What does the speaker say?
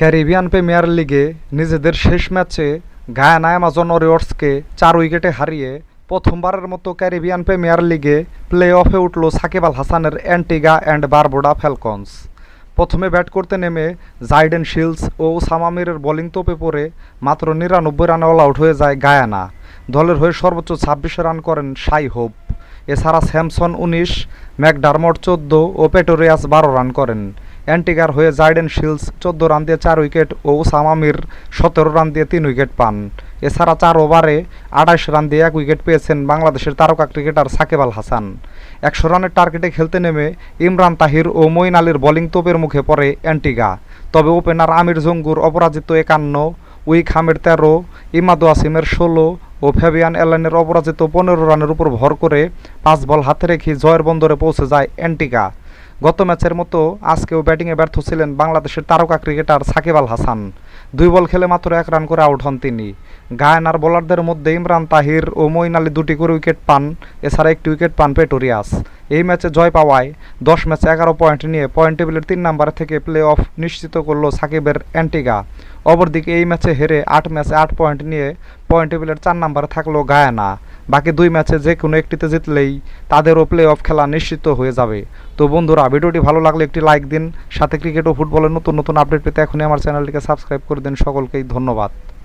Caribbean premier লিগে নিজেদের শেষ ম্যাচে গায়ানা অ্যামাজন ওরিয়র্সকে চার উইকেটে হারিয়ে প্রথমবারের মতো ক্যারিবিয়ান প্রিমিয়ার লিগে প্লে অফে উঠল সাকিব আল হাসানের অ্যান্টিগা অ্যান্ড বারবোডা ফ্যালকনস। প্রথমে ব্যাট করতে নেমে জাইডেন শিলস ও সামামিরের বোলিং তোপে পড়ে মাত্র নিরানব্বই রানে অল আউট হয়ে যায় গায়ানা। দলের হয়ে সর্বোচ্চ ছাব্বিশে রান করেন সাই হোপ। এছাড়া স্যামসন উনিশ ম্যাকডারমট চোদ্দ ও পেটোরিয়াস বারো রান করেন। অ্যান্টিগার হয়ে জাইডেন শিলস চোদ্দ রান দিয়ে চার উইকেট ও সামামির সতেরো রান দিয়ে তিন উইকেট পান। এছাড়া চার ওভারে আঠাশ রান দিয়ে এক উইকেট পেয়েছেন বাংলাদেশের তারকা ক্রিকেটার সাকিব আল হাসান। একশো রানের টার্গেটে খেলতে নেমে ইমরান তাহির ও মঈন আলীর বোলিং তোপের মুখে পড়ে অ্যান্টিগা। তবে ওপেনার আমির জঙ্গুর অপরাজিত একান্ন, উইক হামের তেরো, ইমাদু আসিমের ষোলো ও ফ্যাবিয়ান এলানের অপরাজিত পনেরো রানের উপর ভর করে পাঁচ বল হাতে রেখে জয়ের বন্দরে পৌঁছে যায় অ্যান্টিগা। গত ম্যাচের মতো আজকেও ব্যাটিংয়ে ব্যর্থ ছিলেন বাংলাদেশের তারকা ক্রিকেটার সাকিব আল হাসান। দুই বল খেলে মাত্র এক রান করে আউট হন তিনি। গায়ানার বোলারদের মধ্যে ইমরান তাহির ও মঈন আলী দুটি করে উইকেট পান, এছাড়া একটি উইকেট পান পেটোরিয়াস। এই ম্যাচে জয় পাওয়ায় দশ ম্যাচে এগারো পয়েন্ট নিয়ে পয়েন্ট টেবিলের তিন নাম্বার থেকে প্লে অফ নিশ্চিত করল সাকিবের অ্যান্টিগা। অপরদিকে এই ম্যাচে হেরে আট ম্যাচে আট পয়েন্ট নিয়ে পয়েন্ট টেবিলের চার নাম্বারে থাকল গায়ানা। বাকি দুই ম্যাচে যে কোনো একটিতে জিতলেই তাদেরও প্লে অফ খেলা নিশ্চিত হয়ে যাবে। তো বন্ধুরা, ভিডিওটি ভালো লাগলে একটি লাইক দিন, সাথে ক্রিকেট ও ফুটবলের নতুন নতুন আপডেট পেতে এখনই আমার চ্যানেলটিকে সাবস্ক্রাইব করে দিন। সকলকেই ধন্যবাদ।